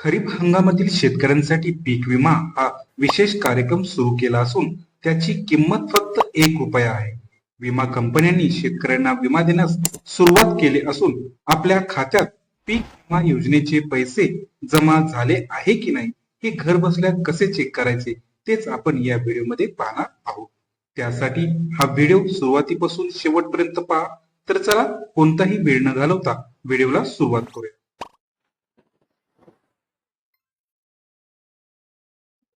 खरीप हंगामातील शेतकऱ्यांसाठी पीक विमा हा विशेष कार्यक्रम सुरू केला असून त्याची किंमत फक्त एक रुपया आहे. विमा कंपन्यांनी शेतकऱ्यांना विमा देण्यास सुरुवात केली असून आपल्या खात्यात पीक विमा योजनेचे पैसे जमा झाले आहे की नाही हे घर बसल्या कसे चेक करायचे तेच आपण या व्हिडिओमध्ये पाहणार आहोत. त्यासाठी हा व्हिडिओ सुरुवातीपासून शेवटपर्यंत पहा. तर चला कोणताही वेळ न घालवता व्हिडिओला सुरुवात करूया.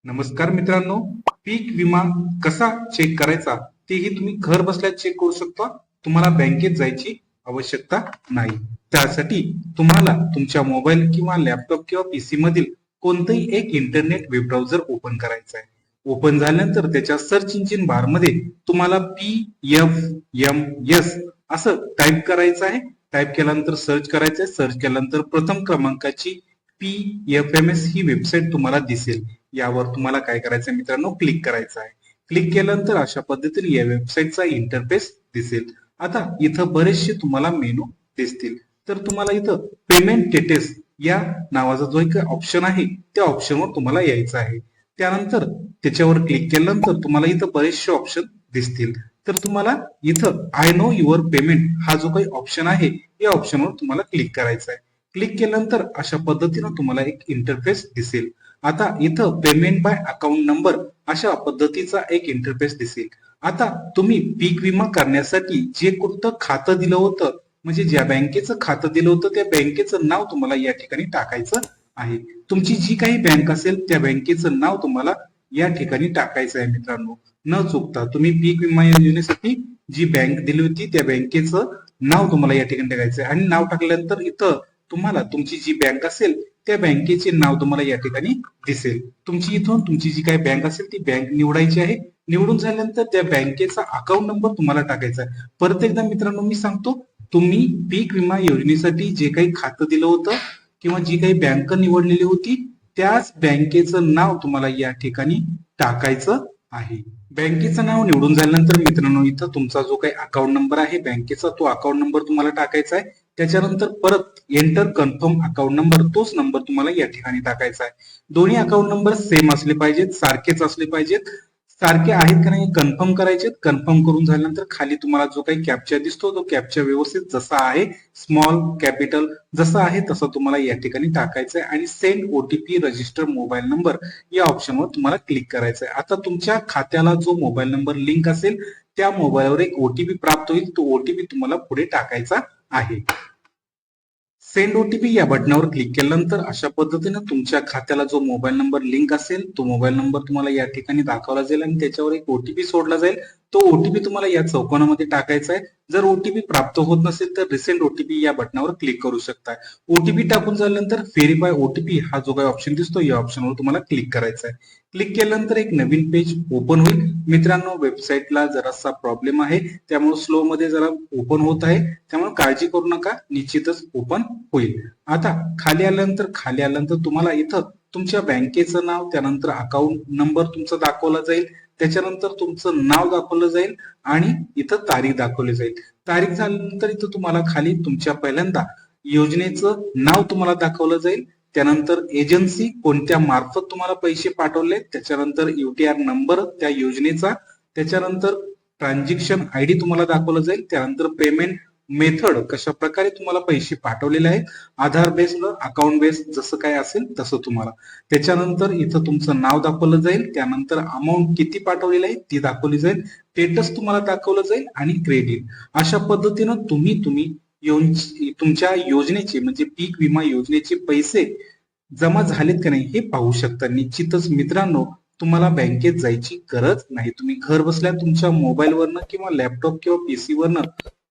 नमस्कार मित्रांनो पीक विमा कसा चेक करायचा तेही तुम्ही घर बसल्या चेक करू शकता. तुम्हाला बँकेत जायची आवश्यकता नाही. त्यासाठी तुम्हाला तुमच्या मोबाईल किंवा लॅपटॉप किंवा पीसी मधील कोणतंही एक इंटरनेट वेब ब्राउझर ओपन करायचं आहे. ओपन झाल्यानंतर त्याच्या सर्च इंजिन बारमध्ये तुम्हाला पी एफ एम एस असं टाईप करायचं आहे. टाईप केल्यानंतर सर्च करायचं आहे. सर्च केल्यानंतर प्रथम क्रमांकाची पी एफ एम एस ही वेबसाईट तुम्हाला दिसेल. यावर तुम्हाला काय करायचं आहे मित्रांनो? क्लिक करायचं आहे. क्लिक केल्यानंतर अशा पद्धतीने या वेबसाईटचा इंटरफेस दिसेल. आता इथं बरेचसे तुम्हाला मेनू दिसतील. तर तुम्हाला इथं पेमेंट स्टेटस या नावाचा जो एक ऑप्शन आहे त्या ऑप्शनवर तुम्हाला यायचं आहे. त्यानंतर त्याच्यावर क्लिक केल्यानंतर तुम्हाला इथं बरेचसे ऑप्शन दिसतील. तर तुम्हाला इथं आय नो युअर पेमेंट हा जो काही ऑप्शन आहे या ऑप्शनवर तुम्हाला क्लिक करायचा आहे. क्लिक केल्यानंतर अशा पद्धतीनं तुम्हाला एक इंटरफेस दिसेल. आता इथं पेमेंट बाय अकाउंट नंबर अशा पद्धतीचा एक इंटरफेस दिसेल. आता तुम्ही पीक विमा करण्यासाठी जे कोणतं खातं दिलं होतं म्हणजे ज्या बँकेचं खातं दिलं होतं त्या बँकेचं नाव तुम्हाला या ठिकाणी टाकायचं आहे. तुमची जी काही बँक असेल त्या बँकेचं नाव तुम्हाला या ठिकाणी टाकायचं आहे मित्रांनो. न चुकता तुम्ही पीक विमा योजनेसाठी जी बँक दिली होती त्या बँकेचं नाव तुम्हाला या ठिकाणी टाकायचं आहे. आणि नाव टाकल्यानंतर इथं तुम्हाला तुमची जी बँक असेल त्या बँकेचे नाव तुम्हाला या ठिकाणी दिसेल. तुमची इथून तुमची जी काही बँक असेल ती बँक निवडायची आहे. निवडून झाल्यानंतर त्या बँकेचा अकाउंट नंबर तुम्हाला टाकायचा आहे. परत एकदा मित्रांनो मी सांगतो तुम्ही पीक विमा योजनेसाठी जे काही खातं दिलं होतं किंवा जी काही बँक निवडलेली होती त्याच बँकेचं नाव तुम्हाला या ठिकाणी टाकायचं. आहे. बँकेचं नाव निवडून झाल्यानंतर मित्रांनो इथं तुमचा जो काही अकाउंट नंबर आहे बँकेचा तो अकाउंट नंबर तुम्हाला टाकायचा आहे. त्याच्यानंतर परत एंटर कन्फर्म अकाउंट नंबर तोच नंबर तुम्हाला या ठिकाणी टाकायचा आहे. दोन्ही अकाउंट नंबर सेम असले पाहिजेत सारखेच असले पाहिजेत. सारखे आहेत का नाही कन्फर्म करायचे कन्फर्म करून झाल्यानंतर खाली तुम्हाला जो काही कॅप्चा दिसतो तो कॅप्चा व्यवस्थित जसा आहे स्मॉल कॅपिटल जसा आहे तसा तुम्हाला या ठिकाणी टाकायचा आहे. आणि send OTP register mobile number या ऑप्शनवर तुम्हाला क्लिक करायचं आहे. आता तुमच्या खात्याला जो मोबाईल नंबर लिंक असेल त्या मोबाईलवर एक ओटीपी प्राप्त होईल. तो ओटीपी तुम्हाला पुढे टाकायचा आहे. सेंड ओटीपी या बटनावर क्लिक केल्यानंतर अशा पद्धतीने तुमच्या खात्याला जो मोबाईल नंबर लिंक असेल तो मोबाईल नंबर तुम्हाला या ठिकाणी दाखवला जाईल आणि त्याच्यावर एक ओटीपी सोडला जाईल. तो ओटीपी तुम्हाला या चौकोनामध्ये टाकायचा आहे. जर ओटीपी प्राप्त होत नसेल तर रिसेंट ओटीपी या बटनावर क्लिक करू शकता ओटीपी टाकून झाल्यानंतर व्हेरीफाय ओटीपी हा जो काही ऑप्शन दिसतो या ऑप्शनवर तुम्हाला क्लिक करायचा आहे. क्लिक केल्यानंतर एक नवीन पेज ओपन होईल. मित्रांनो वेबसाईटला जरासा प्रॉब्लेम आहे. त्यामुळे स्लो मध्ये जरा ओपन होत आहे. त्यामुळे काळजी करू नका. निश्चितच ओपन होईल. आता खाली आल्यानंतर खाली आल्यानंतर तुम्हाला इथं तुमच्या बँकेचं नाव त्यानंतर अकाउंट नंबर तुमचा दाखवला जाईल. त्याच्यानंतर तुमचं नाव दाखवलं जाईल आणि इथं तारीख दाखवली जाईल. तारीख झाल्यानंतर इथं तुम्हाला खाली तुमच्या पहिल्यांदा योजनेचं नाव तुम्हाला दाखवलं जाईल. त्यानंतर एजन्सी कोणत्या मार्फत तुम्हाला पैसे पाठवले त्याच्यानंतर युटीआर नंबर त्या योजनेचा त्याच्यानंतर ट्रान्झॅक्शन आय डी तुम्हाला दाखवलं जाईल. त्यानंतर पेमेंट मेथड कशा प्रकारे तुम्हाला पैसे पाठवलेले आहेत आधार बेस्ड अकाउंट बेस्ड जसं काय असेल तसं तुम्हाला. त्याच्यानंतर इथं तुमचं नाव दाखवलं जाईल त्यानंतर अमाऊंट किती पाठवलेली आहे ती दाखवली जाईल स्टेटस तुम्हाला दाखवलं जाईल आणि क्रेडिट अशा पद्धतीनं तुम्ही तुम्ही तुमच्या योजनेचे म्हणजे पीक विमा योजनेचे पैसे जमा झालेत का नाही हे पाहू शकता. निश्चितच मित्रांनो तुम्हाला बँकेत जायची गरज नाही. तुम्ही घर बसल्या तुमच्या मोबाईलवरनं किंवा लॅपटॉप किंवा पीसी वरनं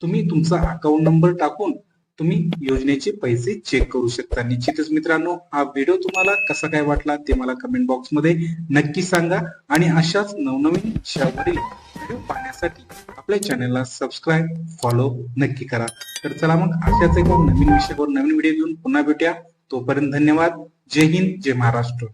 तुम्ही तुमचा अकाउंट नंबर टाकून तुम्ही योजनेचे पैसे चेक करू शकता. निश्चितच मित्रांनो हा व्हिडिओ तुम्हाला कसा काय वाटला ते मला कमेंट बॉक्समध्ये नक्की सांगा. आणि अशाच नवनवीन विषयावरील व्हिडिओ पाहण्यासाठी आपल्या चॅनलला सबस्क्राईब फॉलो नक्की करा. तर चला मग अशाच एका नवीन विषयावर नवीन व्हिडिओ घेऊन पुन्हा भेटूया. तोपर्यंत धन्यवाद. जय हिंद जय महाराष्ट्र.